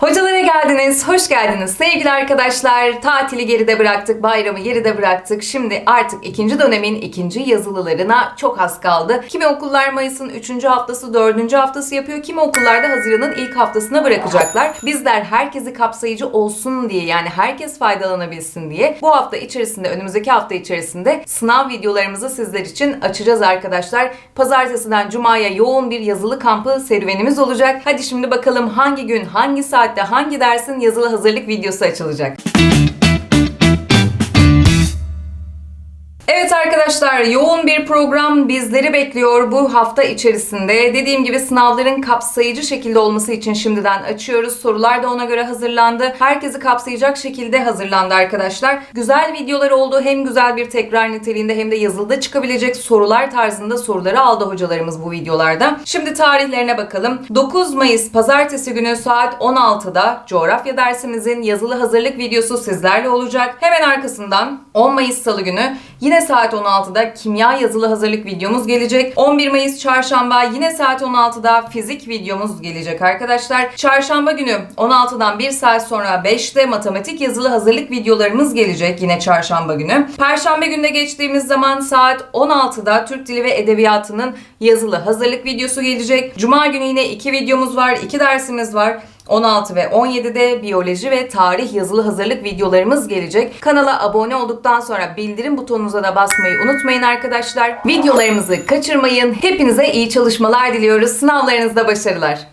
Hocalara geldiniz, hoş geldiniz sevgili arkadaşlar. Tatili geride bıraktık, bayramı geride bıraktık. Şimdi artık ikinci dönemin ikinci yazılılarına çok az kaldı. Kimi okullar Mayıs'ın 3. haftası, 4. haftası yapıyor. Kimi okullarda Haziran'ın ilk haftasına bırakacaklar. Bizler herkesi kapsayıcı olsun diye yani herkes faydalanabilsin diye bu hafta içerisinde, önümüzdeki hafta içerisinde sınav videolarımızı sizler için açacağız arkadaşlar. Pazartesiden Cuma'ya yoğun bir yazılı kampı serüvenimiz olacak. Hadi şimdi bakalım hangi gün, hangi saatte, hangi dersin yazılı hazırlık videosu açılacak. Arkadaşlar yoğun bir program bizleri bekliyor bu hafta içerisinde. Dediğim gibi sınavların kapsayıcı şekilde olması için şimdiden açıyoruz. Sorular da ona göre hazırlandı. Herkesi kapsayacak şekilde hazırlandı arkadaşlar. Güzel videolar oldu. Hem güzel bir tekrar niteliğinde hem de yazılıda çıkabilecek sorular tarzında soruları aldı hocalarımız bu videolarda. Şimdi tarihlerine bakalım. 9 Mayıs pazartesi günü saat 16'da coğrafya dersimizin yazılı hazırlık videosu sizlerle olacak. Hemen arkasından 10 Mayıs salı günü Yine saat 16'da kimya yazılı hazırlık videomuz gelecek. 11 Mayıs çarşamba yine saat 16'da fizik videomuz gelecek arkadaşlar. Çarşamba günü 16'dan 1 saat sonra 5'te matematik yazılı hazırlık videolarımız gelecek yine çarşamba günü. Perşembe günde geçtiğimiz zaman saat 16'da Türk Dili ve Edebiyatı'nın yazılı hazırlık videosu gelecek. Cuma günü yine 2 videomuz var, 2 dersimiz var. 16 ve 17'de biyoloji ve tarih yazılı hazırlık videolarımız gelecek. Kanala abone olduktan sonra bildirim butonunuza da basmayı unutmayın arkadaşlar. Videolarımızı kaçırmayın. Hepinize iyi çalışmalar diliyoruz. Sınavlarınızda başarılar.